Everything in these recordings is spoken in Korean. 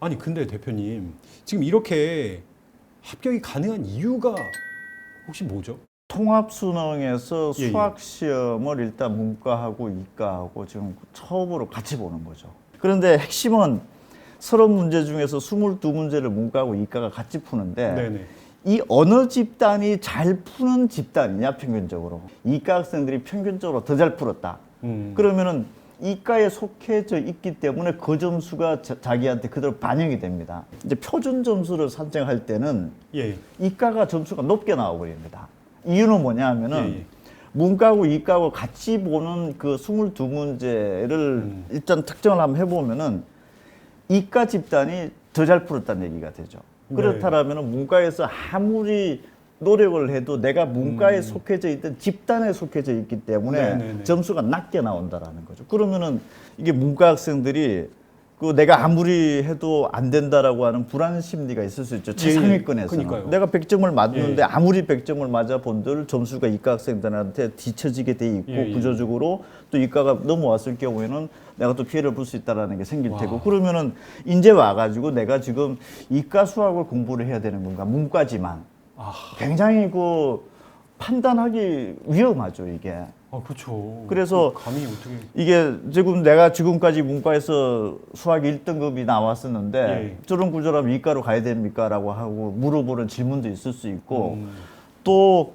아니 근데 대표님 지금 이렇게 합격이 가능한 이유가 혹시 뭐죠? 통합 수능에서 예, 예. 수학 시험을 일단 문과하고 이과하고 지금 처음으로 같이 보는 거죠. 그런데 핵심은 서른 문제 중에서 22문제를 문과하고 이과가 같이 푸는데 네네. 이 어느 집단이 잘 푸는 집단이냐 평균적으로 이과 학생들이 평균적으로 더 잘 풀었다. 음. 그러면은 이과에 속해져 있기 때문에 그 점수가 자, 자기한테 그대로 반영이 됩니다. 이제 표준 점수를 산정할 때는 예. 이과가 점수가 높게 나와버립니다. 이유는 뭐냐 하면은 예, 예. 문과하고 이과하고 같이 보는 그 22문제를 음. 일단 특정을 한번 해보면은 이과 집단이 더 잘 풀었다는 얘기가 되죠. 네. 그렇다면은 문과에서 아무리 노력을 해도 내가 문과에 음. 속해져 있던 집단에 속해져 있기 때문에 네네네. 점수가 낮게 나온다라는 거죠. 그러면은 이게 문과 학생들이 그 내가 아무리 해도 안 된다라고 하는 불안 심리가 있을 수 있죠. 예, 예. 최상위권에서는. 그러니까요. 내가 100점을 맞는데 예. 아무리 100점을 맞아 본들 점수가 이과 학생들한테 뒤처지게 돼 있고 예, 예. 구조적으로 또 이과가 넘어왔을 경우에는 내가 또 피해를 볼 수 있다라는 게 생길 와. 테고 그러면은 이제 와가지고 내가 지금 이과 수학을 공부를 해야 되는 건가 문과지만 아, 굉장히 그 판단하기 위험하죠 이게. 아 그렇죠. 그래서 감이 어떻게? 이게 지금 내가 지금까지 문과에서 수학 1등급이 나왔었는데 예. 저런 구조라면 이과로 가야 됩니까? 라고 하고 물어보는 질문도 있을 수 있고 음. 또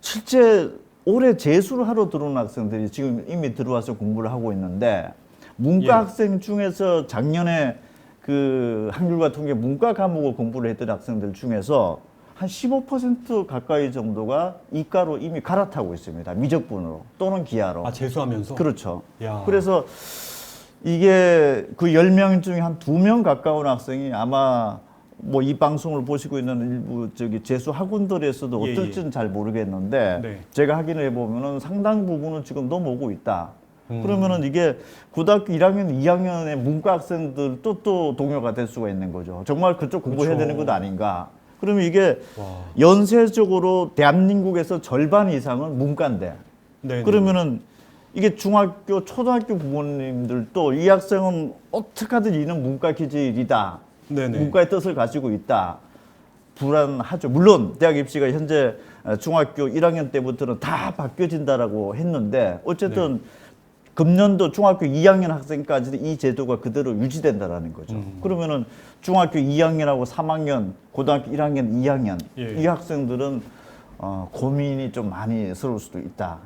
실제 올해 재수를 하러 들어온 학생들이 지금 이미 들어와서 공부를 하고 있는데 문과 예. 학생 중에서 작년에 그 학률과 통계 문과 과목을 공부를 했던 학생들 중에서 한 15% 가까이 정도가 이과로 이미 갈아타고 있습니다. 미적분으로 또는 기하로. 아 재수하면서. 그렇죠. 야. 그래서 이게 그 10명 중에 한두명 가까운 학생이 아마 뭐 이 방송을 보시고 있는 일부 저기 재수 학원들에서도 예, 어떨지는 잘 모르겠는데 네. 제가 확인을 해보면은 상당 부분은 지금 넘어오고 있다. 음. 그러면은 이게 고등학교 1학년, 2학년의 문과 학생들도 또 동요가 될 수가 있는 거죠. 정말 그쪽 공부해야 그렇죠. 되는 것 아닌가. 그러면 이게 와. 연쇄적으로 대한민국에서 절반 이상은 문과인데 네. 그러면은 이게 중학교, 초등학교 부모님들도 이 학생은 어떻게 하든 이는 문과 기질이다. 네네. 문과의 뜻을 가지고 있다. 불안하죠. 물론 대학 입시가 현재 어, 중학교 1학년 때부터는 다 바뀌어진다라고 했는데 어쨌든 네. 금년도 중학교 2학년 학생까지도 이 제도가 그대로 유지된다라는 거죠. 음. 그러면은 중학교 2학년하고 3학년, 고등학교 1학년, 2학년 예. 이 학생들은 어, 고민이 좀 많이 스러울 수도 있다.